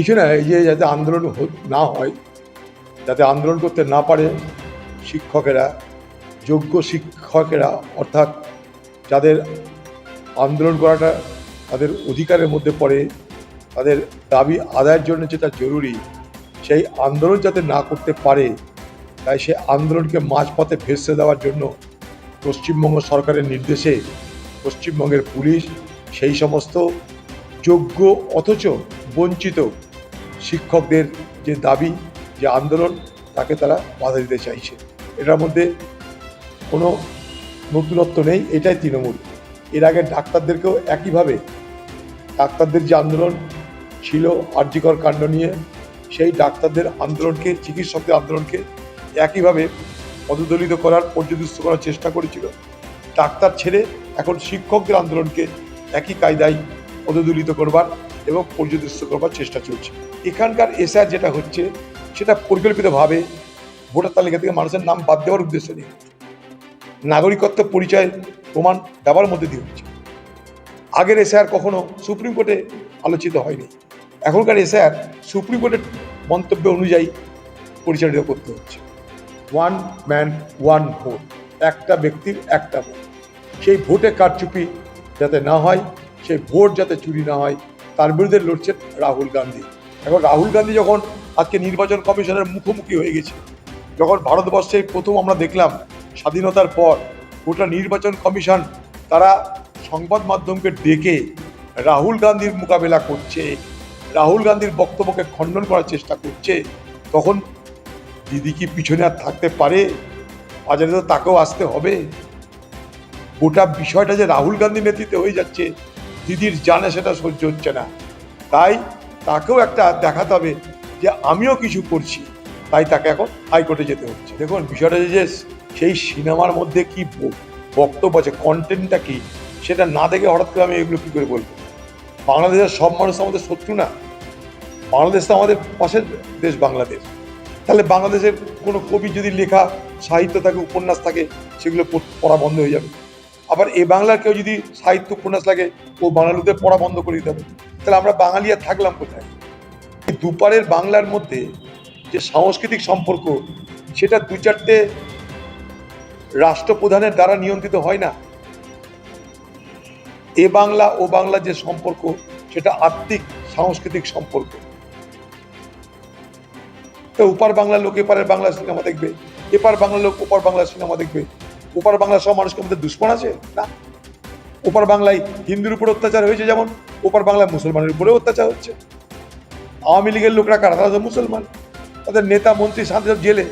কিছু না, এই যে যাতে আন্দোলন না হয়, যাতে আন্দোলন করতে না পারে শিক্ষকেরা, যোগ্য শিক্ষকেরা, অর্থাৎ যাদের আন্দোলন করাটা তাদের অধিকারের মধ্যে পড়ে, তাদের দাবি আদায়ের জন্য যেটা জরুরি, সেই আন্দোলন যাতে না করতে পারে, তাই সে আন্দোলনকে মাঝপথে ভেসে দেওয়ার জন্য পশ্চিমবঙ্গ সরকারের নির্দেশে পশ্চিমবঙ্গের পুলিশ সেই সমস্ত যোগ্য অথচ বঞ্চিত শিক্ষকদের যে দাবি, যে আন্দোলন, তাকে তারা বাধা দিতে চাইছে। এটার মধ্যে কোনো নতুনত্ব নেই, এটাই তৃণমূল। এর আগে ডাক্তারদেরকেও একইভাবে ডাক্তারদের যে আন্দোলন ছিল আর্যিকর কাণ্ড নিয়ে, সেই ডাক্তারদের আন্দোলনকে, চিকিৎসকদের আন্দোলনকে একইভাবে পদদলিত করার পর্যদস্ত করার চেষ্টা করেছিল। ডাক্তার ছেড়ে এখন শিক্ষকদের আন্দোলনকে একই কায়দায় পদদলিত করবার এবং পর্যদস্ত করবার চেষ্টা চলছে। এখানকার এসআর যেটা হচ্ছে, সেটা পরিকল্পিতভাবে ভোটার তালিকা থেকে মানুষের নাম বাদ দেওয়ার উদ্দেশ্য নেই নাগরিকত্ব পরিচয় প্রমাণ দেওয়ার মধ্যে দিয়ে হচ্ছে আগের এসআর কখনো সুপ্রিম কোর্টে আলোচিত হয়নি। এখনকার এসআর সুপ্রিম কোর্টের মন্তব্য অনুযায়ী পরিচালিত করতে হচ্ছে। One man, one vote. একটা ব্যক্তির একটা ভোট। সেই ভোটে কারচুপি যাতে না হয়, সেই ভোট যাতে চুরি না হয়, তার বিরুদ্ধে লড়ছেন রাহুল গান্ধী। এখন রাহুল গান্ধী যখন আজকে নির্বাচন কমিশনের মুখোমুখি হয়ে গেছে, যখন ভারতবর্ষে প্রথম আমরা দেখলাম স্বাধীনতার পর গোটা নির্বাচন কমিশন তারা সংবাদ মাধ্যমকে ডেকে রাহুল গান্ধীর মোকাবেলা করছে, রাহুল গান্ধীর বক্তব্যকে খণ্ডন করার চেষ্টা করছে, তখন দিদি কি পিছনে আর থাকতে পারে? বাজারে তো তাকেও আসতে হবে। গোটা বিষয়টা যে রাহুল গান্ধী নেতৃত্বে হয়ে যাচ্ছে, দিদির জানে সেটা সহ্য হচ্ছে না। তাই তাকেও একটা দেখাতে হবে যে আমিও কিছু করছি। তাই তাকে এখন হাইকোর্টে যেতে হচ্ছে। দেখুন, বিষয়টা যে সেই সিনেমার মধ্যে কি বক্তব্য আছে কন্টেন্টটা কি, সেটা না দেখে হঠাৎ করে আমি এগুলো কী করে বলব? বাংলাদেশের সব মানুষ আমাদের শত্রু না। বাংলাদেশ তো আমাদের পাশের দেশ বাংলাদেশ। তাহলে বাংলাদেশের কোনো কবি যদি লেখা, সাহিত্য থাকে, উপন্যাস থাকে, সেগুলো পড়- বন্ধ হয়ে যাবে। আবার এ বাংলার কেউ যদি সাহিত্য, উপন্যাস লাগে, ও বাঙালিদের পড়া বন্ধ করে দিতে হবে। তাহলে আমরা বাঙালি আর থাকলাম কোথায়? দুপারের বাংলার মধ্যে যে সাংস্কৃতিক সম্পর্ক, সেটা দু চারটে রাষ্ট্রপ্রধানের দ্বারা নিয়ন্ত্রিত হয় না। এ বাংলা, ও বাংলা যে সম্পর্ক, সেটা আত্মিক সাংস্কৃতিক সম্পর্ক। তো ওপার বাংলার লোক, এপারের বাংলা সিনেমা দেখবে। এপার বাংলার লোক, ওপার বাংলা সিনেমা দেখবে। ওপার বাংলার সব মানুষকে আমাদের দুশ্মন আছে? না। ওপার বাংলায় হিন্দুর উপর অত্যাচার হয়েছে যেমন। ওপার বাংলায় মুসলমানের উপরে অত্যাচার হচ্ছে। আওয়ামী লীগের লোকরা কারা তারা মুসলমান। তাদের নেতা, মন্ত্রী শান্তি জেলে।